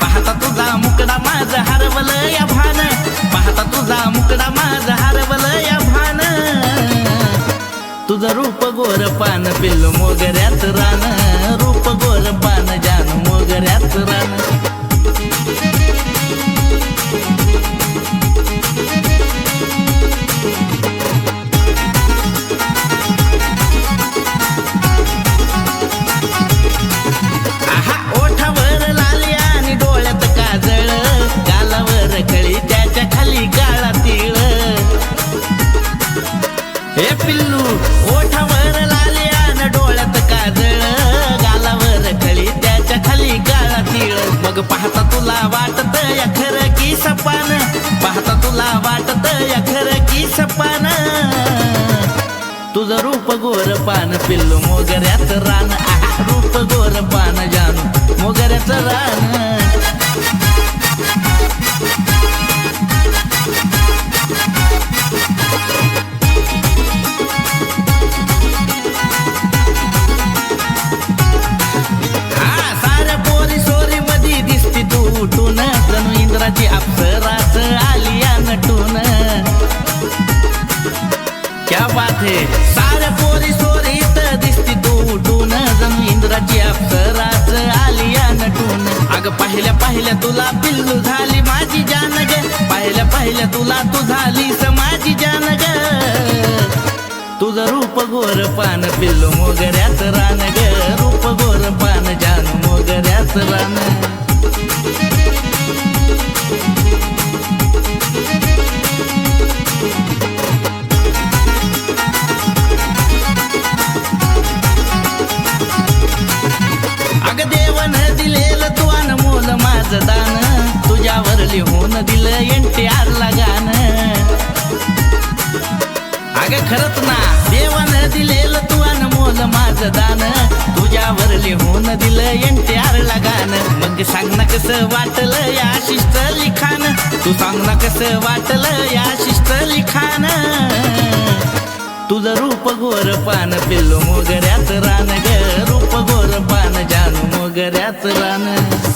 पाहता तुझा मुकडा पाहता तुझा मुकडा तुझं रूप गोर पान पिल्लू मोगऱ्यात पाहता तुला वाटत या की सपान पाहता तुला वाटत या की सपान तुझं रूप गोर पान पिल्लू मोगऱ्यात रान. रूप गोर पान जानू मोगऱ्यात रान. क्या बात है? साऱ्या पोरी सोरीत दिसती तू उठून जणू इंद्राची अप्सराच आली या नटून अग पाहिल्या पाहिल्या तुला पिल्लू झाली माझी जान ग. पाहिल्या पाहिल्या तुला तू झाली माझी जान ग. तुझं रूप गोर पान पिल्लू मोगऱ्यात रान ग. अग देवन दिलेलं तू अनमोल माझं दान. तुझ्यावर लिहून दिलं एनटी आरला गाण. अग खरंच ना देवन दिलेलं तू अनमोल माझं दान. तुझ्यावर लिहून दिलं एनटी आरला गाण. मग सांग ना कसं वाटलं या शिस्त लिखाण? तू सांग ना कसं वाटलं या शिस्त लिखाण? तुझं रूप गोर पान पिल्लू मोगऱ्यात रान ग. रूप गोर पान जा मोगऱ्यात रान.